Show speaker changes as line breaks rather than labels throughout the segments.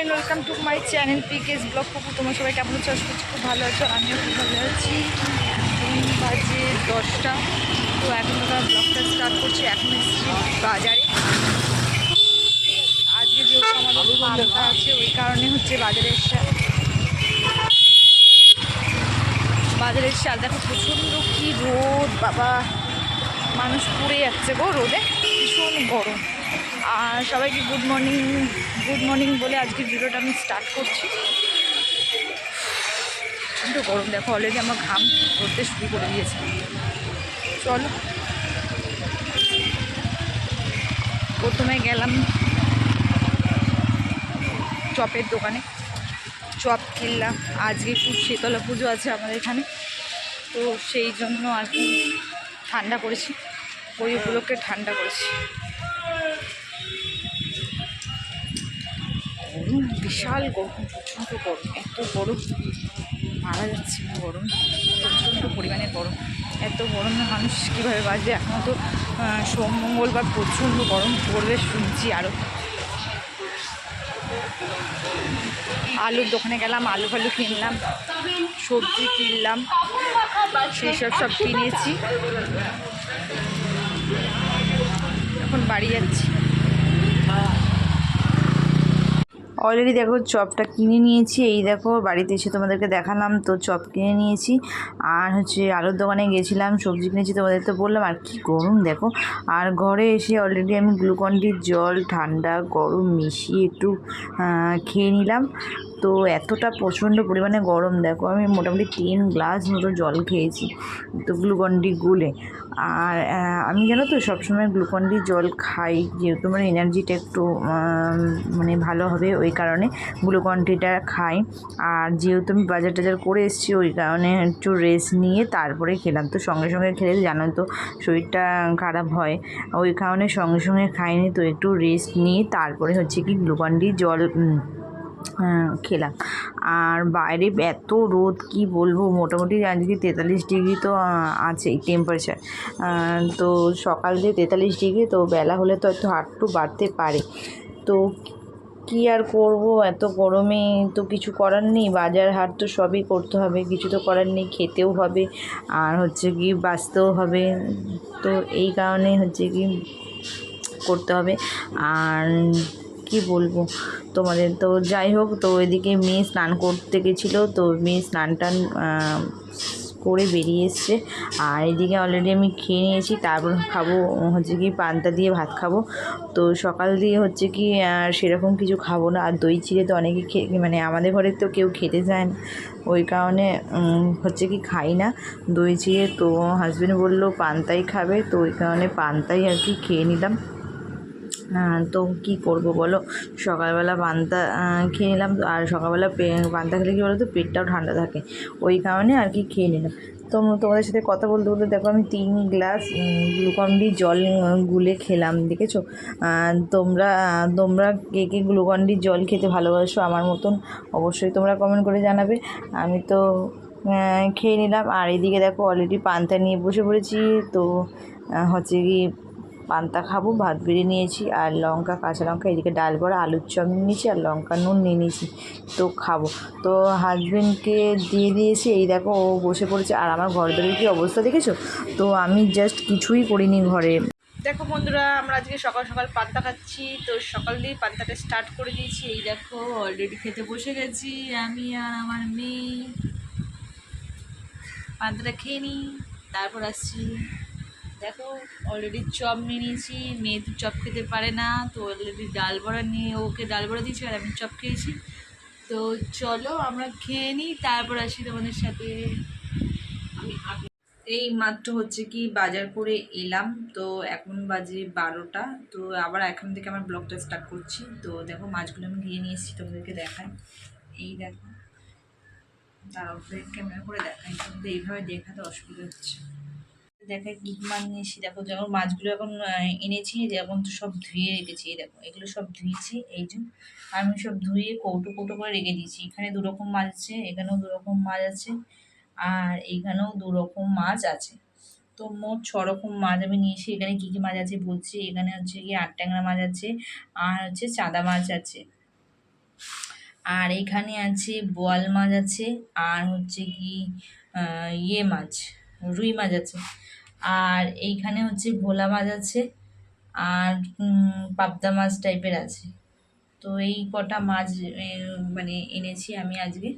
Friend welcome to my channel PK's blog পুকুর তোমার সবাই কেমন আছো? আশা করছি খুব ভালো আছো, আমিও খুব ভালো আছি। এখন বাজে দশটা। তো এখন আমরা ব্লগটা স্টার্ট করছি, এখন এসেছি বাজারে। আজকে যেহেতু আমাদের পান্তা আছে, ওই কারণে হচ্ছে বাজারে এসে বাজারে এসে আর দেখো প্রচণ্ড কী রোদ, বাবা। মানুষ পুড়ে যাচ্ছে গো রোদে, ভীষণ গরম। সবাইকে গুড মর্নিং গুড মর্নিং বলে আজকে ভিডিওটা আমি স্টার্ট করছি। প্রচণ্ড গরম, দেখো অলরেডি আমার ঘাম করতে শুরু করে দিয়েছে। চলো। প্রথমে গেলাম চপের দোকানে। চপ কিনলাম, আজকে খুব শীতলা পুজো আছে আমাদের এখানে। তো সেই জন্য আর কি ঠান্ডা করেছি, ওই উপলক্ষে ঠান্ডা করেছি। বিশাল গরম, প্রচণ্ড গরম, এত গরম, মারা যাচ্ছে গরম, প্রচণ্ড পরিমাণে গরম, এত গরমে মানুষ কীভাবে বাঁচবে? এখন তো সোম, মঙ্গলবার প্রচণ্ড গরম পড়বে শুনছি আরও আলুর দোকানে গেলাম, আলু ফালু কিনলাম, সবজি কিনলাম সেই সব সব কিনেছি। এখন বাড়ি যাচ্ছি। অলরেডি দেখো চপটা কিনে নিয়েছি। এই দেখো, বাড়িতে এসে তোমাদেরকে দেখালাম তো চপ কিনে নিয়েছি। আর হচ্ছে আলুর দোকানে গেছিলাম, সবজি কিনেছি তোমাদের তো বললাম, আর কি গরম দেখো। আর ঘরে এসে অলরেডি আমি গ্লুকন্ডির জল ঠান্ডা, গরম মিশিয়ে একটু খেয়ে নিলাম। তো এতটা প্রচণ্ড পরিমাণে গরম, দেখো আমি মোটামুটি তিন গ্লাস মতো জল খেয়েছি, তো গ্লুকন্ডি গুলে। আর আমি জানো তো সবসময় গ্লুকন্ডি জল খাই, যেহেতু আমার এনার্জিটা একটু মানে ভালো হবে ওই কারণে গ্লুকন্ডিটা খাই। আর যেহেতু আমি বাজার টাজার করে এসেছি, ওই কারণে একটু রেস্ট নিয়ে তারপরে খেলাম। তো সঙ্গে সঙ্গে খেলে জানো তো শরীরটা খারাপ হয়, ওই কারণে সঙ্গে সঙ্গে খাইনি, তো একটু রেস্ট নিয়ে তারপরে হচ্ছে কি গ্লুকন্ডি জল খেলাম। আর বাইরে এত রোদ, কি বলব? মোটামুটি আজকে তেতাল্লিশ ডিগ্রি তো আছেই টেম্পারেচার তো সকাল দিয়ে তেতাল্লিশ ডিগ্রি, তো বেলা হলে তো একটু আটটু বাড়তে পারে। তো কি আর করব? এত গরমে তো কিছু করার নেই। বাজার হাট তো সবই করতে হবে। কিছু তো করার নেই, খেতেও হবে। আর হচ্ছে কি, বাঁচতেও হবে। তো এই কারণে হচ্ছে কি, করতে হবে। আর কি বলব? তোমাদের তো যাই হোক, তো এদিকে মেয়ে স্নান করতে গেছিল, তো মেয়ে স্নান টান করে বেরিয়ে এসছে। আর এদিকে অলরেডি আমি খেয়ে নিয়েছি, তারপর খাব, হচ্ছে কি পান্তা দিয়ে ভাত খাব। তো সকাল দিয়ে হচ্ছে কি সেরকম কিছু খাব না। আর দই চিড়ে তো অনেকে খেয়ে মানে আমাদের ঘরে তো কেউ খেতে চায় না। ওই কারণে হচ্ছে কি খাই না। দই চিড়ে তো হাজবেন্ড বলল, পান্তাই খাবে। তো ওই কারণে পান্তাই আর কি খেয়ে নিলাম। তো কি করব বলো? সকালবেলা পান্তা খেয়ে নিলাম। আর সকালবেলা পান্তা খেলে কী বলো তো পেটটাও ঠান্ডা থাকে। ওই কারণে আর কি খেয়ে নিলাম। তো তোমাদের সাথে কথা বলতে বলতে দেখো আমি তিন গ্লাস গ্লুকন ডি জল গুলে খেলাম, দেখেছ? তোমরা তোমরা কে কে গ্লুকন ডি জল খেতে ভালোবাসো আমার মতন অবশ্যই তোমরা কমেন্ট করে জানাবে। আমি তো খেয়ে নিলাম। আর এদিকে দেখো অলরেডি পান্তা নিয়ে বসে পড়েছি। তো হচ্ছে কি পান্তা খাব, ভাত বেড়ে নিয়েছি আর লঙ্কা, কাঁচা লঙ্কা, এদিকে ডাল বড়া, আলুর চপ নিয়ে নিয়েছি আর লঙ্কা, নুন নিয়ে নিয়েছি, তো খাব। তো হাজবেন্ডকে দিয়ে দিয়েছি, এই দেখো ও বসে পড়েছে আর আমার ঘর দরের কি অবস্থা দেখেছ? তো আমি জাস্ট কিছুই করিনি ঘরে। দেখো বন্ধুরা, আমরা আজকে সকাল সকাল পান্তা খাচ্ছি, তো সকাল দিয়ে পান্তাটা স্টার্ট করে দিয়েছি। এই দেখো অলরেডি খেতে বসে গেছি আমি আর আমার মেয়ে। পান্তাটা খেয়ে নিই, তারপর আসছি। দেখো অলরেডি চপ নিয়ে নিয়েছি, মেয়ে তো চপ খেতে পারে না, তো অলরেডি ডাল বড়া নিয়ে ওকে ডাল বড়া দিয়েছি আর আমি চপ খেয়েছি। তো চলো আমরা খেয়ে নিই, তারপর আসি তোমাদের সাথে। এই মাত্র হচ্ছে কি বাজার করে এলাম, তো এখন বাজে বারোটা, তো আবার এখন থেকে আমার ব্লগটা স্টার্ট করছি। তো দেখো মাছগুলো আমি নিয়ে এসেছি, তোমাদেরকে দেখাই। এই দেখো দাঁড়াও ক্যামেরা করে দেখাই কিন্তু এইভাবে দেখাতে অসুবিধা হচ্ছে। দেখায় কী কী মাছ নিয়েছি দেখো যেমন মাছগুলো এখন এনেছি এখন তো সব ধুয়ে রেখেছি দেখো, এগুলো সব ধুয়েছি, এই যে আমি সব ধুয়ে কৌটো কৌটো করে রেখে দিয়েছি। এখানে দু রকম মাছ আছে, এখানেও দু রকম মাছ আছে, আর এখানেও দু রকম মাছ আছে। তো মোট ছ রকম মাছ আমি নিয়েছি এখানে কী কী মাছ আছে বলছি, এখানে হচ্ছে কি আট ট্যাংরা মাছ আছে, আর হচ্ছে চাঁদা মাছ আছে। আর এখানে আছে বোয়াল মাছ আছে, আর হচ্ছে কি ইয়ে মাছ। রুই মাছ আছে। আর এইখানে হচ্ছে ভোলা মাছ আছে আর পাবদা মাছ টাইপের আছে। তো এই কটা মাছ মানে এনেছি আমি আজকে।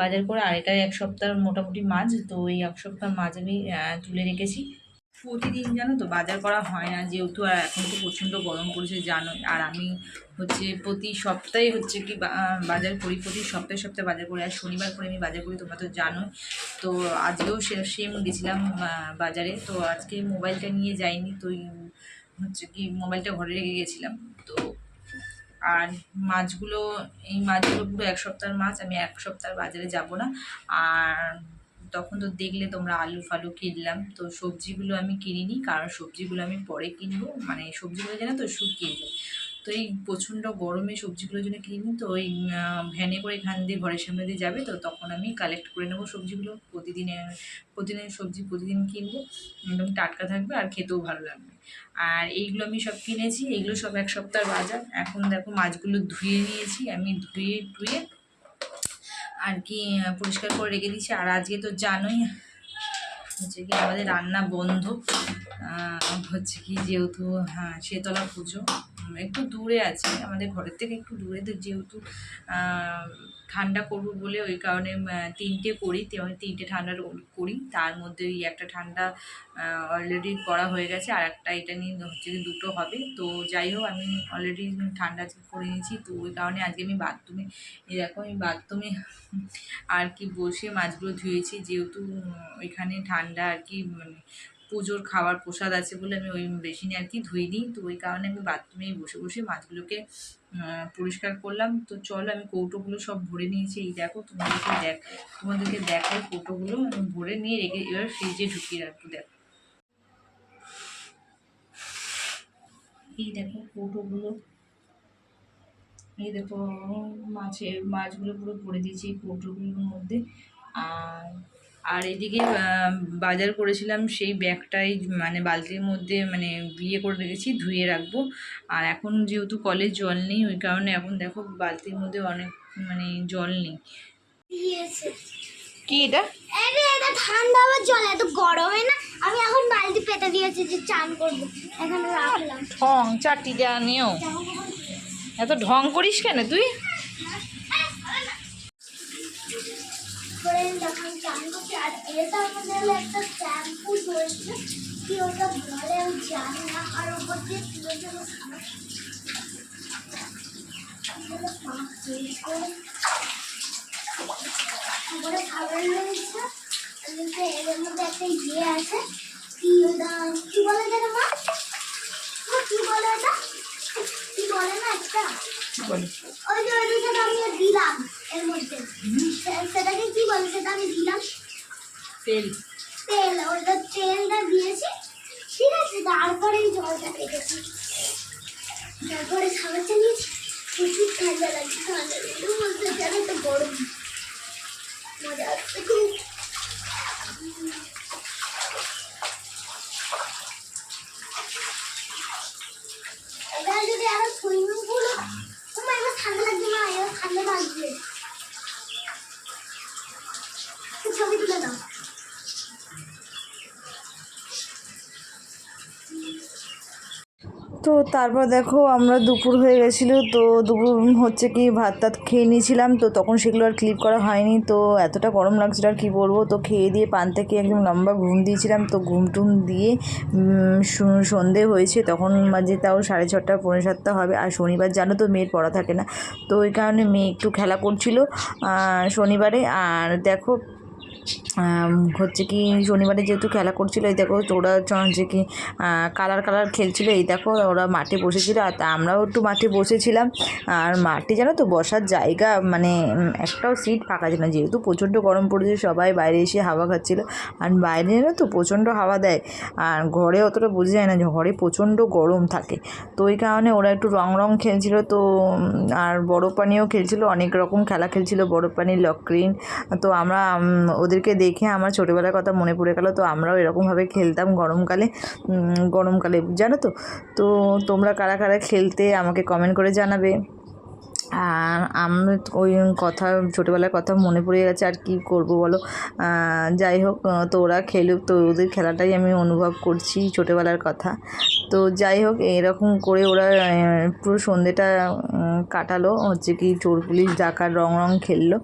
বাজার করে আর এটা এক সপ্তাহ মোটামুটি মাছ, তো এই এক সপ্তাহ মাছ আমি তুলে রেখেছি। প্রতিদিন জানো তো বাজার করা হয় না, যেহেতু আর এখন তো প্রচণ্ড গরম পড়েছে, জানোই। আর আমি হচ্ছে প্রতি সপ্তাহে হচ্ছে কি বাজার করি, প্রতি সপ্তাহে সপ্তাহে বাজার করি। আর শনিবার করে আমি বাজার করি, তোমরা তো জানো তো আজকেও সেম গেছিলাম বাজারে। তো আজকে মোবাইলটা নিয়ে যাইনি, তো হচ্ছে কি মোবাইলটা ঘরে রেখে গেছিলাম। তো আর মাছগুলো, এই মাছগুলো পুরো এক সপ্তাহের মাছ, আমি এক সপ্তাহ বাজারে যাব না। আর তখন তো দেখলে তোমরা আলু ফালু কিনলাম। তো সবজিগুলো আমি কিনিনি, কারণ সবজিগুলো আমি পরে কিনবো। মানে সবজিগুলো যেন তো শুকিয়ে যায়। তো এই প্রচণ্ড গরমে সবজিগুলোর জন্য কিনি তো ওই ভ্যানে করে এখান দিয়ে ঘরের সামনে দিয়ে যাবে, তো তখন আমি কালেক্ট করে নেব সবজিগুলো। প্রতিদিনের প্রতিদিনের সবজি প্রতিদিন কিনবো। একদম টাটকা থাকবে আর খেতেও ভালো লাগবে। আর এইগুলো আমি সব কিনেছি এগুলো সব এক সপ্তাহ বাজার। এখন দেখো মাছগুলো ধুয়ে নিয়েছি, আমি ধুয়ে টুয়ে আর কি পরিষ্কার করে রেখে দিয়েছি। আর আজকে তো জানোই, হচ্ছে কি আমাদের রান্না বন্ধ। হচ্ছে কি যেহেতু হ্যাঁ শেতলা পুজো। একটু দূরে আছে, আমাদের ঘরের থেকে একটু দূরে যেহেতু ঠান্ডা করব বলে ওই কারণে তিনটে করি তিনটে ঠান্ডা করি, তার মধ্যে ওই একটা ঠান্ডা অলরেডি করা হয়ে গেছে, আর একটা এটা নিয়ে হচ্ছে দুটো হবে, তো যাই হোক, আমি অলরেডি ঠান্ডা করে নিয়েছি, তো ওই কারণে আজকে আমি বাথরুমে দেখো, আমি বাথরুমে আর কি বসে মাছগুলো ধুয়েছি, যেহেতু ওইখানে ঠান্ডা আর কি মানে পুজোর খাবার প্রসাদ আছে বলে আমি ওই বেসিনে আর কি ধুইনি। তো ওই কারণে আমি বাথরুমেই বসে বসে মাছগুলোকে পরিষ্কার করলাম। তো চলো আমি কৌটোগুলো সব ভরে নিয়েছি। এই দেখো, তোমাদেরকে দেখ, তোমাদেরকে দেখাই কৌটোগুলো। আমি ভরে নিয়ে রেখে এবার ফ্রিজে ঢুকিয়ে রাখব, দেখো। এই দেখো কৌটোগুলো। এই দেখো, মাছের, মাছগুলো পুরো ভরে দিয়েছি এই কৌটোগুলোর মধ্যে। আর আর এদিকে বাজার করেছিলাম সেই ব্যাগটাই মানে বালতির মধ্যে মানে বিয়ে করে রেখেছি ধুয়ে রাখব। আর এখন যেহেতু কলের জল নেই ওই কারণে এখন দেখো বালতির মধ্যে অনেক মানে জল নেই। কি এটা?
আরে এটা ঠান্ডা আবার জল এত গরমে না আমি এখন বালতি পেতে দিয়েছি যে চান করব। এখানে রাখলাম।
ঠং চারটি যা নিও। এত ঢং করিস কেন তুই?
করে যখন চান করছি আর এটা আমাদের হলো একটা শ্যাম্পু রয়েছে। কি ওটা বলে আমি জানি না আর ওপর দিয়ে তুলে দেবো। তারপরে খাবার রয়েছে। এর মধ্যে একটা ইয়ে আছে। কি ওটা কি বলে যেন মা, কি বলে ওটা? কি বলে না একটা?
বলি?
ওই যে ওইটা যেটা আমি দিলাম এর মধ্যে। সেটাকে কি বলে? সেটা আমি দিলাম।
তেল।
তেল ওইটা তেলটা দিয়েছি। ঠিক আছে তারপরে জলটা রেখেছি। তারপরে খাবারটা নিয়েছি প্রচুর ঠান্ডা লাগছে বলতে যেন তো গরম মজা হচ্ছে খুব এবার যদি আরও সুইমিং পুল তোমার এবার ঠান্ডা লাগবে না এবার ঠান্ডা লাগবে ছবি তুলে দাও
তো তারপর দেখো আমরা দুপুর হয়ে গেছিল, তো দুপুর হচ্ছে কি ভাত টাত খেয়ে নিয়েছিলাম, তো তখন সেগুলো আর ক্লিপ করা হয়নি, তো এতটা গরম লাগছিল আর কী বলব, তো খেয়ে দিয়ে পান থেকে একদম লম্বা ঘুম দিয়েছিলাম, তো ঘুম টুম দিয়ে সন্ধে হয়েছে, তখন মাঝে তাও সাড়ে ছটা, পৌনে সাতটা হবে, আর শনিবার জানো তো মেয়ের পড়া থাকে না, তো ওই কারণে মেয়ে একটু খেলা করছিল শনিবারে, আর দেখো হচ্ছে কি শনিবারে যেহেতু খেলা করছিল এই দেখো ওরা হচ্ছে কি কালার কালার খেলছিল এই দেখো ওরা মাঠে বসেছিল আর আমরাও একটু মাঠে বসেছিলাম। আর মাঠে জানো তো বসার জায়গা মানে একটাও সিট ফাঁকা ছিল না যেহেতু প্রচণ্ড গরম পড়েছে সবাই বাইরে এসে হাওয়া খাচ্ছিল। আর বাইরে জানো তো প্রচণ্ড হাওয়া দেয় আর ঘরে অতটা বোঝা যায় না যে ঘরে প্রচণ্ড গরম থাকে। তো ওই কারণে ওরা একটু রং রং খেলছিল তো আর বড় পানিও খেলছিল অনেক রকম খেলা খেলছিল বড় পানি লক্রিন। তো আমরা উম, ওদেরকে দেখে আমার ছোটোবেলার কথা মনে পড়ে গেল। তো আমরাও এরকমভাবে খেলতাম গরমকালে গরমকালে, জানো তো? তো তোমরা কারা কারা খেলতে আমাকে কমেন্ট করে জানাবে। আর আমরা ওই কথা, ছোটোবেলার কথা মনে পড়ে গেছে, আর কি করব বলো? যাই হোক তো ওরা খেলুক, তো ওদের খেলাটাই আমি অনুভব করছি ছোটোবেলার কথা। তো যাই হোক, এরকম করে ওরা পুরো সন্ধেটা কাটালো। হচ্ছে কি চোর পুলিশ ডাকার রং রং খেললো।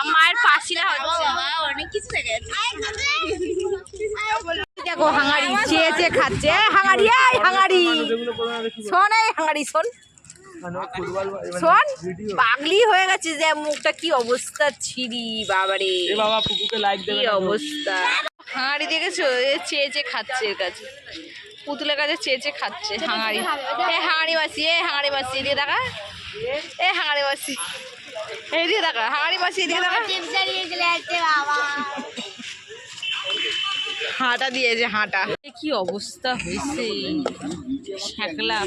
আমার পাশিরা হচ্ছে। অনেক কিছু দেখে
দেখো হাঙাড়ি চেয়ে চেয়ে খাচ্ছে। এ, হাঙাড়ি এই হাঙাড়ি শোন এই হাঙাড়ি শোন। শোন পাগলি হয়ে গেছে যে মুখটা কি অবস্থা ছিরি বাবারে।
এ বাবা পুকুকে লাইক
কি অবস্থা। হাঙাড়ি দেখেছ? এ চেয়ে চেয়ে খাচ্ছে এর কাছে। পুতুলের কাছে চেয়ে চেয়ে খাচ্ছে হাঙাড়ি এ হাঙাড়ি মাসি এ হাঙাড়ি মাসি এদিকে দেখা। এ হাঙাড়ি মাসি। এদিকে দেখা হাড়ি মাসি এদিকে দেখা। হাঁটা দিয়েছে হাঁটা। কি অবস্থা হয়েছে? শ্যাকলা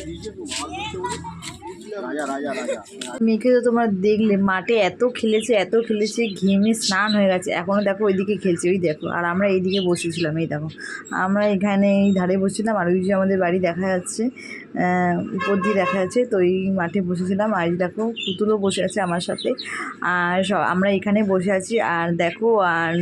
মেয়েকে তো তোমরা দেখলে, মাঠে এত খেলেছে এত খেলেছে, ঘেমে স্নান হয়ে গেছে। এখনও দেখো ওইদিকে খেলছে, ওই দেখো। আর আমরা এইদিকে বসেছিলাম, এই দেখো। আমরা এখানে এই ধারে বসেছিলাম, আর ওই যে আমাদের বাড়ি দেখা যাচ্ছে উপর দিয়ে দেখা যাচ্ছে, তো এই মাঠে বসেছিলাম। আর দেখো, পুতুলও বসে আছে আমার সাথে। আর আমরা এখানে বসে আছি, আর দেখো, আর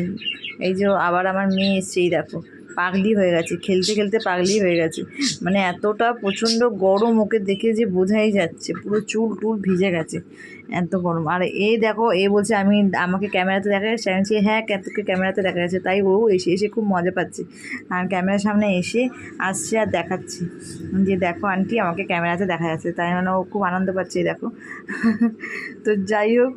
এই যে আবার আমার মেয়ে এসছে, এই দেখো। পাগলি হয়ে গেছে, খেলতে খেলতে পাগলি হয়ে গেছে। মানে এতটা প্রচণ্ড গরম ওকে দেখে যে বোঝাই যাচ্ছে, পুরো চুল টুল ভিজে গেছে। এত গরম। আর এ দেখো, এ বলছে আমি আমাকে ক্যামেরাতে দেখা যাচ্ছে আমি হ্যাঁ তোকে ক্যামেরাতে দেখা যাচ্ছে। তাই ও এসে এসে খুব মজা পাচ্ছে। আর ক্যামেরার সামনে এসে আসছে আর দেখাচ্ছে। যে দেখো, আন্টি, আমাকে ক্যামেরাতে দেখা যাচ্ছে। তাই মানে ও খুব আনন্দ পাচ্ছে দেখো। তো যাই হোক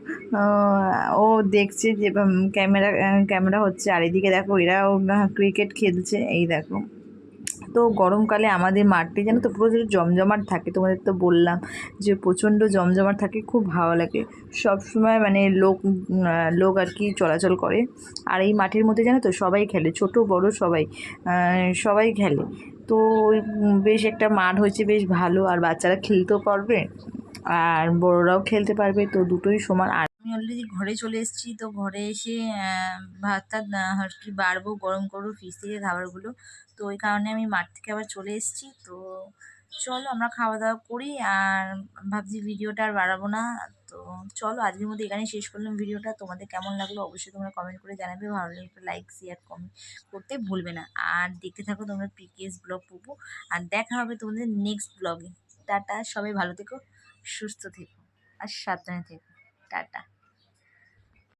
ও দেখছে যে ক্যামেরা ক্যামেরা হচ্ছে। আর এদিকে দেখো, এরাও ক্রিকেট খেলছে, এই দেখো। তো গরমকালে আমাদের মাঠটি যেন তো পুরো যেন জমজমাট থাকে তোমাদের তো বললাম যে প্রচণ্ড জমজমাট থাকে খুব ভালো লাগে। সব সময় মানে লোক লোক আর কি চলাচল করে। আর এই মাঠের মধ্যে জানো তো সবাই খেলে ছোট বড় সবাই সবাই খেলে। তো বেশ একটা মাঠ হয়েছে বেশ ভালো। আর বাচ্চারা খেলতেও পারবে আর বড়রাও খেলতে পারবে তো দুটোই সমান। আর আমি অলরেডি ঘরে চলে এসেছি তো ঘরে এসে আহ, ভাত টাত আর কি বাড়বো গরম করব ফ্রিজ থেকে খাবারগুলো। তো ওই কারণে আমি মাঠ থেকে আবার চলে এসেছি। তো চলো আমরা খাওয়া দাওয়া করি আর ভাবছি ভিডিওটা আর বাড়াবো না। তো চলো আজকের মধ্যে এখানে শেষ করলাম ভিডিওটা। তোমাদের কেমন লাগল অবশ্যই তোমরা কমেন্ট করে জানাবে। ভালো লাগলে লাইক শেয়ার কমেন্ট করতে ভুলবে না। আর দেখতে থাকো তোমরা পিকেএস ব্লগ পুপু। আর দেখা হবে তোমাদের নেক্সট ব্লগে টাটা, সবাই ভালো থেকো, সুস্থ থেকো, আর সাবধানে থেকো। টাটা।